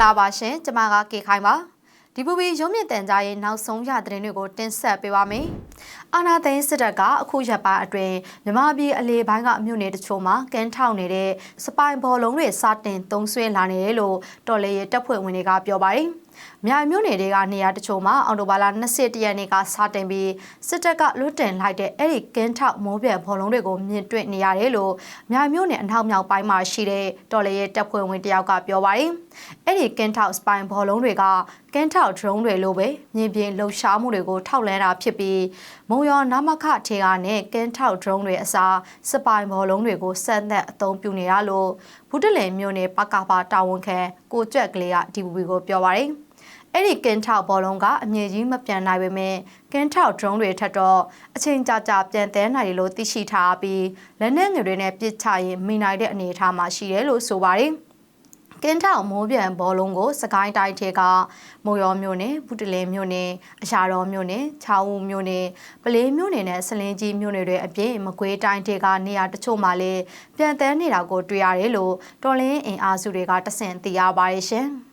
လာပါရှင်ကျမကကေခိုင်ပါဒီပူပီရုံးမြင့်တန်ကြားရဲ့နောက်ဆုံးရသတင်းတွေကိုတင်ဆက်ပေးပါမယ်အာနာသိန်းစစ်တပ်ကအခုရက်ပိုင်းအတွင်းမြမပြည်အလေပိုင်းကမြို့နယ်တချို့မှာကန်းထောက်နေတဲ့စပိုင်ဘော်လုံးတွေစတင်သုံးဆွဲလာနေတယ်လို့တော်လေရဲ့တပ်ဖွဲ့ဝင်တွေကပြောပါတယ်မြိုင်မြို့နယ်တွေကနေရာတချို့မှာအော်တိုဘာလ21ရက်နေ့ကစတင်ပြီးစစ်တပ်ကလွတ်တင်လိုက်တဲ့အဲ့ဒီကင်းထောက်မိုးပြဲဘောလုံးတွေကိုမြင်တွေ့နေရတယ်လို့မြိုင်မြို့နယ်အနောက်မြောက်ပိုင်းမှာရှိတဲ့တော်လေရဲ့တပ်ဖွဲ့ဝင်တယောက်ကပြောပါတယ်။အဲ့ဒီကင်းထောက်စပိုင်ဘောလုံးတွေကကင်းထောက် drone တွေလိုပဲမြင်ပြင်လှုပ်ရှားမှုတွေကိုထောက်လန်းတာဖြစ်ပြီးမုံရောနမခထေကနဲ့ကင်းထောက် drone တွေအစားစပိုင်ဘောလုံးတွေကိုစက်သက်အသုံးပြုနေတာလို့ဘူးတလင်မြို့နယ်ပကပါတာဝန်ခံ ကိုကြွက်ကလေးကဒီဘူဘီကိုပြောပါတယ်။အဲ့ဒီကင်းထောက်ဘောလုံးကအမြင့်ကြီးမပြန်နိုင်ပေမဲ့ကင်းထောက် drone တွေထက်တော့အချိန်ကြာကြာပြန်တဲနိုင်တယ်လို့သိရှိထားပြီးလက်နက်ငယ်တွေနဲ့ပစ်ချရင်မိနိုင်တဲ့အနေအထားမှာရှိတယ်လို့ဆိုပါတယ် ကင်းထောက်မိုးပြန်ဘောလုံးကိုစကိုင်းတိုင်းထဲကမိုးရောမြို့နယ်ဘူးတလင်းမြို့နယ်အရာတော်မြို့နယ်ချောင်းဦးမြို့နယ်ပလေးမြို့နယ်နဲ့ဆလင်းကြီးမြို့နယ်တွေအပြင်မကွေးတိုင်းထဲကနေရာတချို့မှာလည်းပြန်တန်းနေတာကိုတွေ့ရတယ်လို့တော်လင်းအင်အားစုတွေကတဆင့်သိရပါတယ်ရှင်။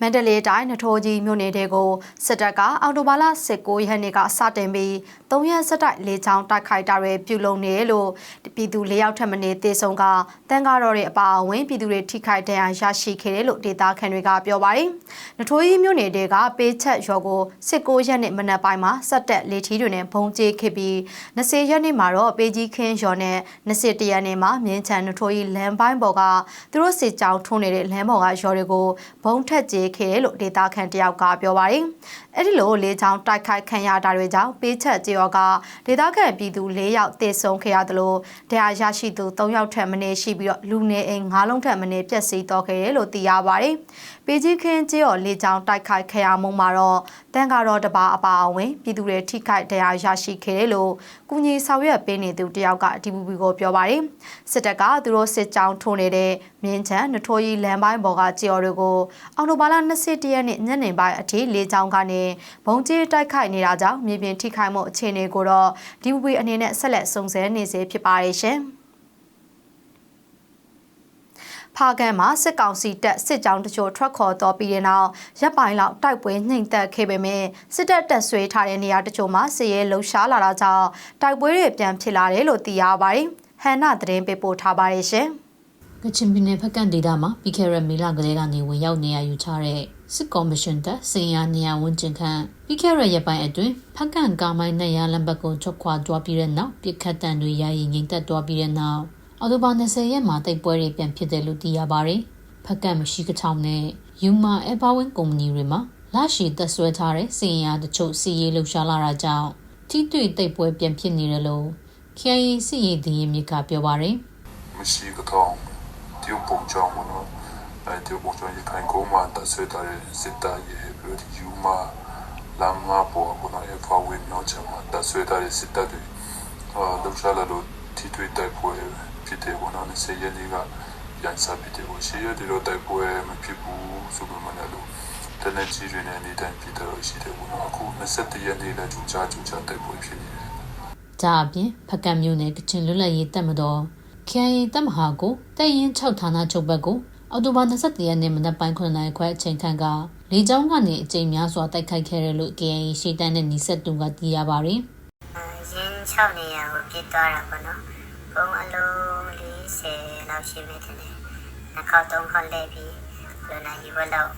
မန္တလေးတိုင်းနထိုးကြီးမြို့နယ်တွေကိုစစ်တပ်ကအော်တိုဘာလ19ရက်နေ့ကစတင်ပြီး3ရက်ဆက်တိုက်လေကြောင်းတိုက်ခိုက်တာတွေပြုလုပ်နေလို့ပြည်သူ၄ယောက်ထပ်မံတေဆုံးကတန်ကားတော်တွေအပါအဝင်ပြည်သူတွေထိခိုက်ဒဏ်ရာရရှိခဲ့တယ်လို့ဒေသခံတွေကပြောပါတယ်။နထိုးကြီးမြို့နယ်တွေကပေးချက်ရော်ကို19ရက်နေ့မနက်ပိုင်းမှာစက်တက်လေထီးတွေနဲ့ဘုံကျဲခဲ့ပြီး20ရက်နေ့မှာတော့ပေးကြီးခင်းရော်နဲ့21ရက်နေ့မှာမြင်းချန်နထိုးကြီးလမ်းပိုင်းပေါ်ကသူတို့စစ်ကြောင်းထုံးနေတဲ့လမ်းပေါ်ကရော်တွေကိုဘုံထက်ကျဲခဲ့တယ်လို့ဒေတာခန်တယောက်ကပြောပါတယ်။အဲ့ဒီလိုလေးချောင်းတိုက်ခိုက်ခံရတာတွေကြောင့်ပေးချက်ကြေရောကဒေတာခန်ပြည်သူ၄ယောက်တေဆုံးခဲ့ရတယ်လို့တရားရရှိသူ၃ယောက်ထက်မနည်းရှိပြီးတော့လူနေအိမ်၅လုံးထက်မနည်းပျက်စီးတော့ခဲ့တယ်လို့သိရပါတယ်။ပေကြီးခင်းကြေရောလေးချောင်းတိုက်ခိုက်ခံရမှုမှာတော့တန်ကတော့တပါအပါအဝင်ပြည်သူတွေထိခိုက်တရားရရှိခဲ့တယ်လို့ကုညီဆောင်ရွက်ပေးနေသူတယောက်က DPP ကိုပြောပါတယ်။စစ်တပ်ကသူတို့စစ်ကြောင်းထိုးနေတဲ့မြင်းချံနထိုးကြီးလမ်းပိုင်းပေါ်ကကြေရော်တွေကိုအော်တိုဘာလ21ရက်နေ့ညနေပိုင်းအထိလေးချောင်းကနေဘုံကျဲတိုက်ခိုက်နေတာကြောင့်မြေပြင်ထိခိုက်မှုအခြေအနေကိုတော့ DPP အနေနဲ့ဆက်လက်စုံစမ်းနေစေဖြစ်ပါတယ်ရှင်။ဖာကန်မှာစစ်ကောင်စီတပ်စစ်ကြောင်းတချို့ထွက်ခေါ်တော်ပြီးတဲ့နောက်ရပ်ပိုင်းလောက်တိုက်ပွဲနှိမ်သက်ခဲ့ပေမဲ့စစ်တပ်တပ်ဆွဲထားတဲ့နေရာတချို့မှာစစ်ရဲလှုပ်ရှားလာတာကြောင့်တိုက်ပွဲတွေပြန်ဖြစ်လာတယ်လို့သိရပါတယ်။ဟန်နာသတင်းပေးပို့ထားပါတယ်ရှင်။ ကချင်ပြည်နယ်ဖက်ကန်ဒေတာမှာပြီးခဲ့တဲ့မေလကလေးကနေဝင်ရောက်နေရယူထားတဲ့စစ်ကော်မရှင်တပ်စင်ရနေရဝန်ကျင်ခန့်ပြီးခဲ့တဲ့ရက်ပိုင်းအတွင်းဖက်ကန်ကာမိုင်းနဲ့ရလံဘက်ကိုချုပ်ခွာသွားပြီးတဲ့နောက်ပြစ်ခတ်တန်တွေရရင်ငိမ့်သက်သွားပြီးတဲ့နောက်အော်တိုဘာ20ရက်မှာတိုက်ပွဲတွေပြန်ဖြစ်တယ်လို့သိရပါတယ်။ဖက်ကန်မရှိကချောင်းနဲ့ယူမာအဘာဝင်းကုမ္ပဏီတွေမှာလာရှိသက်ဆွဲထားတဲ့စင်ရတချို့စီရေးလှူရှားလာတာကြောင့်ထိတွေ့တိုက်ပွဲပြန်ဖြစ်နေတယ်လို့ KIA စီရေးဒီရင်မြစ်ကပြောပါတယ်။မရှိကတော့တ ရုတ်ပုံကြောင့်မနော်အဲတရုတ်ပုံကြောင့်ရခိုင်ကုန်းမှာတက်ဆွဲထားတဲ့စစ်တပ်ရဲ့ပြီးတော့ယူမာလမ်းမပေါ်ကနော်အဖေဝင်းနောက်ချမှာတက်ဆွဲထားတဲ့စစ်တပ်တွေအာလောက်ရှာလာလို့ထိတွေ့တိုက်ပွဲဖြစ်တယ်ဘောနော်ဆေးရည်ကပြန်စားပြီးတယ်ဘောဆေးရည်တို့တိုက်ပွဲမဖြစ်ဘူးဆိုမှလည်းလို့တနက်ကြီးတွေနဲ့နေတိုင်းဖြစ်တော့ရှိတယ်ဘောနော်အခု21ရက်နေ့လည်းကြိုးကြားကြိုးကြားတိုက်ပွဲဖြစ်နေတယ်ဒါအပြင်ဖကံမျိုးနယ်ကချင်လွတ်လပ်ရေးတပ်မတော် KIA တပ်မဟာကိုတပ်ရင်6ဌာနချုပ်ဘက်ကိုအောက်တိုဘာ22ရက်နေ့မနက်ပိုင်း9:00နာရီခွဲအချိန်ခန့်ကလေကြောင်းကနေအကြိမ်များစွာတိုက်ခိုက်ခဲ့တယ်လို့ KIA ရှေ့တန်းနဲ့နီးစပ်သူကသိရပါတယ်ရင်း6နေရာကိုပြစ်သွားတာပေါ့နော်။ဘုံအလုံး40လောက်ရှိမယ်တဲ့။နှစ်ခေါက်သုံးခေါက်လဲပြီးလူနာကြီးဘက်တော့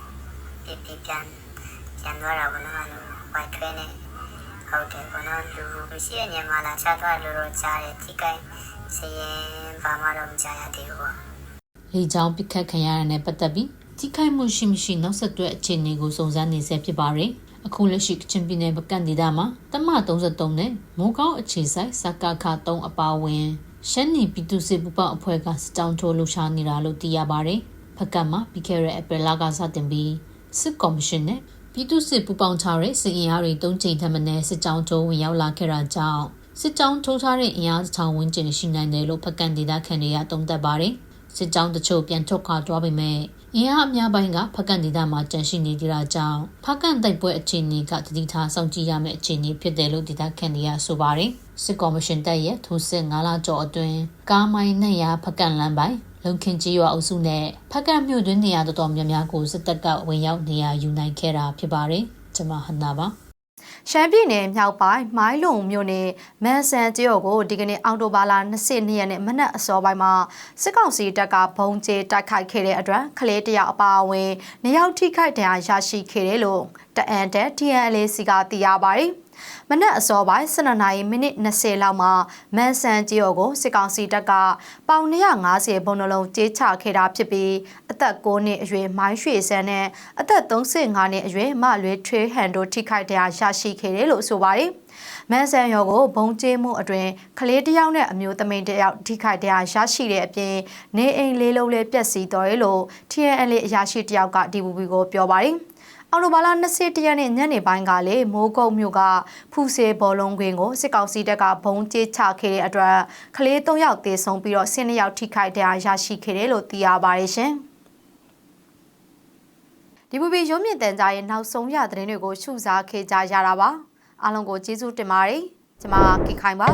ပြစ်ပြပြန်ပြန်သွားတာပေါ့နော်။အဲ့လိုဝိုက်ထွဲနေဟုတ်တယ်ပေါ့နော်လူမရှိတဲ့ညမှာလာချသွားလို့တော့ကြားတယ်ထိကိုင်း စရင်ဘာမှတော့မကြားရသေးဘူးပေါ့။လေကြောင်းပစ်ခတ်ခံရတဲ့နဲ့ပတ်သက်ပြီးထိခိုက်မှုရှိမရှိနောက်ဆက်တွဲအခြေအနေကိုစုံစမ်းနေဆဲဖြစ်ပါတယ်။အခုလက်ရှိကချင်ပြည်နယ်ပကန့်ဒေသမှာတမ33နဲ့မိုးကောင်းအခြေဆိုင်စကခ3အပါအဝင်ရှမ်းနီပြည်သူ့စစ်ပူပေါင်းအဖွဲ့ကစတောင်းထိုးလှူရှားနေတာလို့သိရပါတယ်။ဖက်ကတ်မှာပြီးခဲ့တဲ့ဧပြီလကစတင်ပြီးစစ်ကော်မရှင်နဲ့ပြည်သူ့စစ်ပူပေါင်းထားတဲ့စစ်အင်အားတွေတုံးချိန်ထက်မနည်းစစ်ကြောင်းထိုးဝင်ရောက်လာခဲ့တာကြောင့် စစ်ကြောင်းထိုးထားတဲ့အင်အားထောင်ဝန်းကျင်ရှိနိုင်တယ်လို့ဖက်ကန့်ဒေသခံတွေကသုံးသပ်ပါတယ်။စစ်ကြောင်းတချို့ပြန်ထုတ်ခွာသွားပေမဲ့အင်အားအများပိုင်းကဖက်ကန်ဒေသမှာကျန်ရှိနေကြတာကြောင့်ဖက်ကန်တိုက်ပွဲအခြေအနေကတတိထားစောင့်ကြည့်ရမယ့်အခြေအနေဖြစ်တယ်လို့ဒေသခံတွေကဆိုပါတယ်စစ်ကော်မရှင်တပ်ရဲ့ထိုးစစ်9လကျော်အတွင်းကားမိုင်းနဲ့ရဖက်ကန်လမ်းပိုင်းလုံခင်ကြီးရွာအုပ်စုနဲ့ဖက်ကတ်မြို့တွင်းနေရာတော်တော်များများကိုစစ်တပ်ကဝင်ရောက်နေရာယူနိုင်ခဲ့တာဖြစ်ပါတယ်ကျွန်မဟန်နာပါ ရှမ်းပြည်နယ်မြောက်ပိုင်းမိုင်းလုံမြို့နယ်မန်ဆန်ကျေးရွာကိုဒီကနေ့အောက်တိုဘာလ22ရက်နေ့မနက်အစောပိုင်းမှာစစ်ကောင်စီတပ်ကဘုံကျဲတိုက်ခိုက်ခဲ့တဲ့အတွက်ကလေးတယောက်အပါအဝင်နှစ်ယောက်ထိခိုက်ဒဏ်ရာရရှိခဲ့တယ်လို့တအန်တက် TNLC ကသိရပါတယ်။ မနက်အစောပိုင်း12နာရီမိနစ်20လောက်မှာမန်ဆန်ကျေးရွာကိုစစ်ကောင်စီတပ်ကပေါင်150ဘုံနှလုံးကျေးချခဲ့တာဖြစ်ပြီးအသက်9နှစ်အရွယ်မိုင်းရွှေစန်းနဲ့အသက်35နှစ်အရွယ်မလွေထွေးဟန်တို့ထိခိုက်ဒဏ်ရာရရှိခဲ့တယ်လို့ဆိုပါတယ်။မန်ဆန်ရောကိုဘုံကျဲမှုအတွင်ကလေးတစ်ယောက်နဲ့အမျိုးသမီးတစ်ယောက်ထိခိုက်ဒဏ်ရာရရှိတဲ့အပြင်နေအိမ်လေးလုံးလေးပျက်စီးတော်တယ်လို့ TNL အရာရှိတစ်ယောက်က DVB ကိုပြောပါတယ်။ အော်တိုဘာလ21ရက်နေ့ညနေပိုင်းကလေမိုးကုတ်မြို့ကဖူစေဘောလုံးကွင်းကိုစစ်ကောင်စီတပ်ကဘုံကျဲချခဲ့တဲ့အတွက်ကလေး၃ယောက်သေဆုံးပြီးတော့10ယောက်ထိခိုက်ဒဏ်ရာရရှိခဲ့တယ်လို့သိရပါတယ်ရှင်။ဒီဘူဘီရုံးမြင့်တန်ကြားရဲ့နောက်ဆုံးရသတင်းတွေကိုရှုစားခဲ့ကြရတာပါအားလုံးကိုကျေးဇူးတင်ပါတယ်ကျွန်မကီခိုင်ပါ